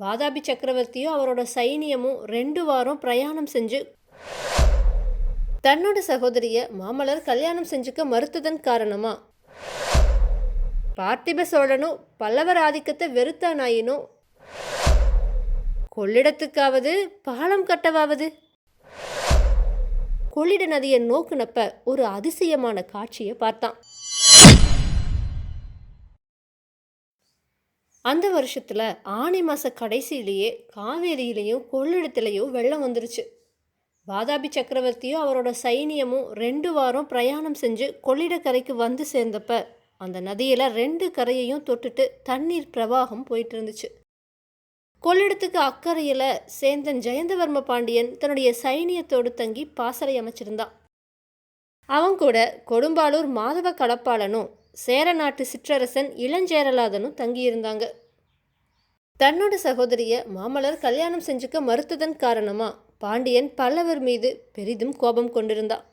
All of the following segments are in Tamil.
வாதாபி சக்கரவர்த்தியும் அவரோட சைனியமும் ரெண்டு வாரம் பிரயாணம் செஞ்சு தன்னோட சகோதரிய மாமலர் கல்யாணம் செஞ்சுக்க மறுத்ததன் காரணமா? பார்த்திப சோழனும் பல்லவர் ஆதிக்கத்தை வெறுத்தானாயினும் கொள்ளிடத்துக்காவது பாலம் கட்டவாவது? கொள்ளிட நதியை நோக்குனப்ப ஒரு அதிசயமான காட்சியை பார்த்தான். அந்த வருஷத்தில் ஆனி மாத கடைசியிலேயே காவேரியிலையும் கொள்ளிடத்துலையும் வெள்ளம் வந்துருச்சு. வாதாபி சக்கரவர்த்தியும் அவரோட சைனியமும் ரெண்டு வாரம் பிரயாணம் செஞ்சு கொள்ளிடக்கரைக்கு வந்து சேர்ந்தப்ப அந்த நதியில் ரெண்டு கரையையும் தொட்டுட்டு தண்ணீர் பிரவாகம் போயிட்டு இருந்துச்சு கொள்ளிடத்துக்கு அக்கறையில் சேந்தன் ஜெயந்தவர்ம பாண்டியன் தன்னுடைய சைனியத்தோடு தங்கி பாசறை அமைச்சிருந்தான். அவன் கூட கொடும்பாலூர் மாதவ கடப்பாளனும் சேர நாட்டு சிற்றரசன் இளஞ்சேரலாதனும் தங்கியிருந்தாங்க. தன்னோட சகோதரிய மாமலர் கல்யாணம் செஞ்சுக்க மறுத்ததன் காரணமா பாண்டியன் பல்லவர் மீது பெரிதும் கோபம் கொண்டிருந்தான்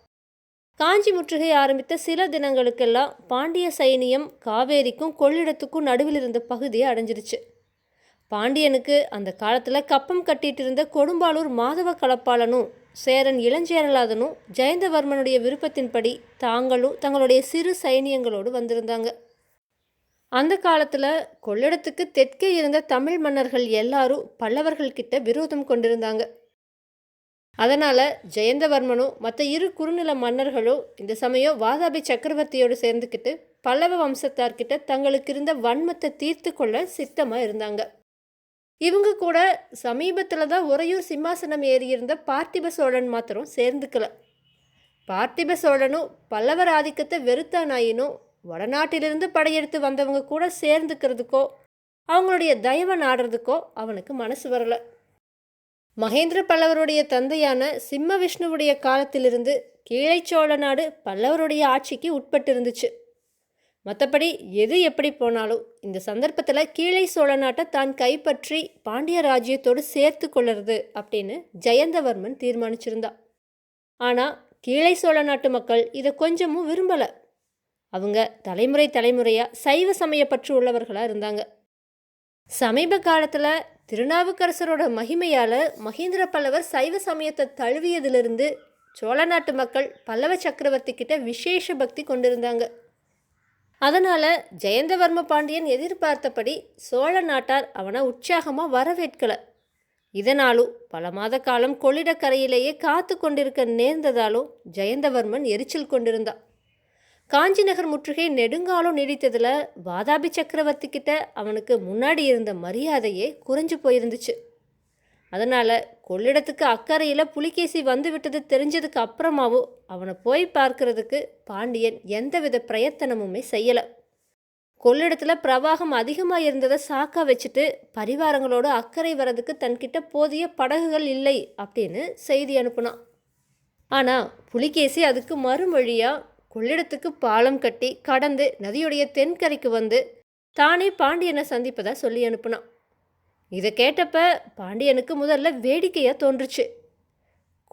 காஞ்சி முற்றுகை ஆரம்பித்த சில தினங்களுக்கெல்லாம் பாண்டிய சைனியம் காவேரிக்கும் கொள்ளிடத்துக்கும் நடுவில் இருந்த பகுதியை அடைஞ்சிருச்சு. பாண்டியனுக்கு அந்த காலத்தில் கப்பம் கட்டிட்டு இருந்த கொடும்பாளூர் மாதவ கலப்பாளனும் சேரன் இளஞ்சேரலாதனும் ஜெயந்தவர்மனுடைய விருப்பத்தின்படி தாங்களும் தங்களுடைய சிறு சைனியங்களோடு வந்திருந்தாங்க. அந்த காலத்தில் கொள்ளிடத்துக்கு தெற்கே இருந்த தமிழ் மன்னர்கள் எல்லாரும் பல்லவர்கள்கிட்ட விரோதம் கொண்டிருந்தாங்க. அதனால் ஜெயந்தவர்மனும் மற்ற இரு குறுநில மன்னர்களும் இந்த சமயம் வாதாபி சக்கரவர்த்தியோடு சேர்ந்துக்கிட்டு பல்லவ வம்சத்தார்கிட்ட தங்களுக்கு இருந்த வன்மத்தை தீர்த்து கொள்ள சித்தமாக இருந்தாங்க. இவங்க கூட சமீபத்தில் தான் உறையூர் சிம்மாசனம் ஏறியிருந்த பார்த்திப சோழன் மாத்திரம் சேர்ந்துக்கல. பார்த்திப சோழனும் பல்லவர் ஆதிக்கத்தை வெறுத்தானாயினும் வடநாட்டிலிருந்து படையெடுத்து வந்தவங்க கூட சேர்ந்துக்கிறதுக்கோ அவங்களுடைய தயவை நாடுறதுக்கோ அவனுக்கு மனசு வரல. மகேந்திர பல்லவருடைய தந்தையான சிம்ம விஷ்ணுவுடைய காலத்திலிருந்து கீழைச்சோழ நாடு பல்லவருடைய ஆட்சிக்கு உட்பட்டிருந்துச்சு. மற்றபடி எது எப்படி போனாலும் இந்த சந்தர்ப்பத்தில் கீழை சோழ நாட்டை தான் கைப்பற்றி பாண்டிய ராஜ்யத்தோடு சேர்த்து கொள்ளுறது அப்படின்னு ஜெயந்தவர்மன் தீர்மானிச்சிருந்தா. ஆனால் கீழை சோழ நாட்டு மக்கள் இதை கொஞ்சமும் விரும்பலை. அவங்க தலைமுறை தலைமுறையாக சைவ சமய பற்று உள்ளவர்களாக இருந்தாங்க. சமீப காலத்தில் திருநாவுக்கரசரோட மகிமையால் மகேந்திர பல்லவர் சைவ சமயத்தை தழுவியதிலிருந்து சோழ நாட்டு மக்கள் பல்லவ சக்கரவர்த்தி கிட்ட விசேஷ பக்தி கொண்டிருந்தாங்க. அதனால் ஜெயந்தவர்ம பாண்டியன் எதிர்பார்த்தபடி சோழ நாட்டார் அவனை உற்சாகமாக வரவேற்கலை. இதனாலும் பல மாத காலம் கொள்ளிடக்கரையிலேயே காத்து கொண்டிருக்க நேர்ந்ததாலும் ஜெயந்தவர்மன் எரிச்சல் கொண்டிருந்தான். காஞ்சி நகர் முற்றுகை நெடுங்காலம் நீடித்ததில் வாதாபி சக்கரவர்த்தி கிட்ட அவனுக்கு முன்னாடி இருந்த மரியாதையே குறைஞ்சு போயிருந்துச்சு. அதனால் கொள்ளிடத்துக்கு அக்கறையில் புலிகேசி வந்து விட்டது தெரிஞ்சதுக்கு அப்புறமாவோ அவனை போய் பார்க்கறதுக்கு பாண்டியன் எந்தவித பிரயத்தனமுமே செய்யலை. கொள்ளிடத்தில் பிரவாகம் அதிகமாக இருந்ததை சாக்கா வச்சுட்டு பரிவாரங்களோடு அக்கறை வரதுக்கு தன்கிட்ட போதிய படகுகள் இல்லை அப்படின்னு செய்தி அனுப்புனான். ஆனால் புலிகேசி அதுக்கு மறுமொழியாக கொள்ளிடத்துக்கு பாலம் கட்டி கடந்து நதியுடைய தென்கரைக்கு வந்து தானே பாண்டியனை சந்திப்பதாக சொல்லி அனுப்புனான். இதை கேட்டப்ப பாண்டியனுக்கு முதல்ல வேடிக்கையாக தோன்றுச்சு.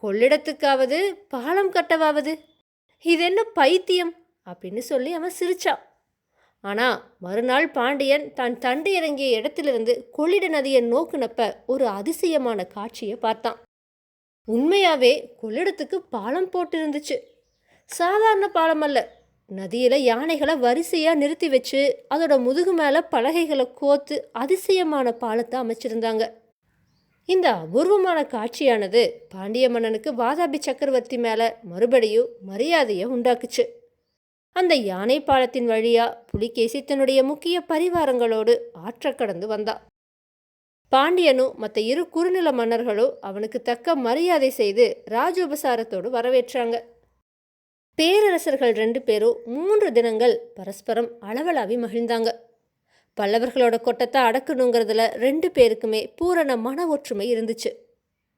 கொள்ளிடத்துக்காவது பாலம் கட்டவாவது இது என்ன பைத்தியம் அப்படின்னு சொல்லி அவன் சிரிச்சான். ஆனால் மறுநாள் பாண்டியன் தான் தண்டு இறங்கிய இடத்திலிருந்து கொள்ளிட நதியை நோக்குனப்ப ஒரு அதிசயமான காட்சியை பார்த்தான். உண்மையாவே கொள்ளிடத்துக்கு பாலம் போட்டிருந்துச்சு. சாதாரண பாலம் அல்ல நதியில் யானைகளை வரிசையாக நிறுத்தி வச்சு அதோட முதுகு மேலே பலகைகளை கோத்து அதிசயமான பாலத்தை அமைச்சிருந்தாங்க. இந்த அபூர்வமான காட்சியானது பாண்டிய மன்னனுக்கு வாதாபி சக்கரவர்த்தி மேலே மறுபடியும் மரியாதையை உண்டாக்குச்சு. அந்த யானை பாலத்தின் வழியாக புலிகேசி தன்னுடைய முக்கிய பரிவாரங்களோடு ஆற்ற கடந்து வந்தா. பாண்டியனும் மற்ற இரு குறுநில மன்னர்களும் அவனுக்கு தக்க மரியாதை செய்து ராஜோபசாரத்தோடு வரவேற்றாங்க. பேரரசர்கள் ரெண்டு பேரும் மூன்று தினங்கள் பரஸ்பரம் அளவலாவி மகிழ்ந்தாங்க. பல்லவர்களோட கொட்டத்தை அடக்கணுங்கிறதுல ரெண்டு பேருக்குமே பூரண மன ஒற்றுமை இருந்துச்சு.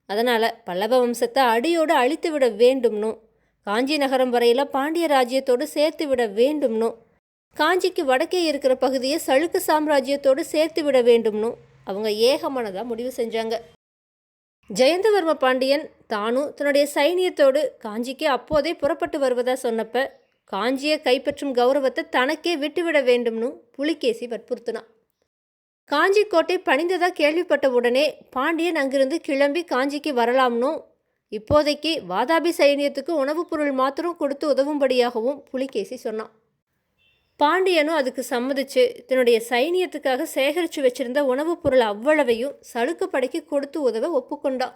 அதனால் பல்லவ வம்சத்தை அடியோடு அழித்து விட வேண்டும்னும் காஞ்சி நகரம் வரையில் பாண்டிய ராஜ்யத்தோடு சேர்த்து விட வேண்டும்னும் காஞ்சிக்கு வடக்கே இருக்கிற பகுதியை சளுக்கு சாம்ராஜ்யத்தோடு சேர்த்து விட வேண்டும்னும் அவங்க ஏகமனதாக முடிவு செஞ்சாங்க. ஜெயந்தவர்ம பாண்டியன் தானும் தன்னுடைய சைனியத்தோடு காஞ்சிக்கு அப்போதே புறப்பட்டு வருவதா சொன்னப்ப காஞ்சியை கைப்பற்றும் கௌரவத்தை தனக்கே விட்டுவிட வேண்டும்னு புலிகேசி வற்புறுத்தினான். காஞ்சி கோட்டை பணிந்ததா கேள்விப்பட்ட உடனே பாண்டியன் அங்கிருந்து கிளம்பி காஞ்சிக்கு வரலாம்னும் இப்போதைக்கு வாதாபி சைனியத்துக்கு உணவுப் பொருள் மாத்திரம் கொடுத்து உதவும்படியாகவும் புலிகேசி சொன்னான். பாண்டியனும் அதுக்கு சம்மதிச்சு தன்னுடைய சைனியத்துக்காக சேகரித்து வச்சிருந்த உணவுப் பொருள் அவ்வளவையும் சலுக்கு படைக்கு கொடுத்து உதவ ஒப்புக்கொண்டான்.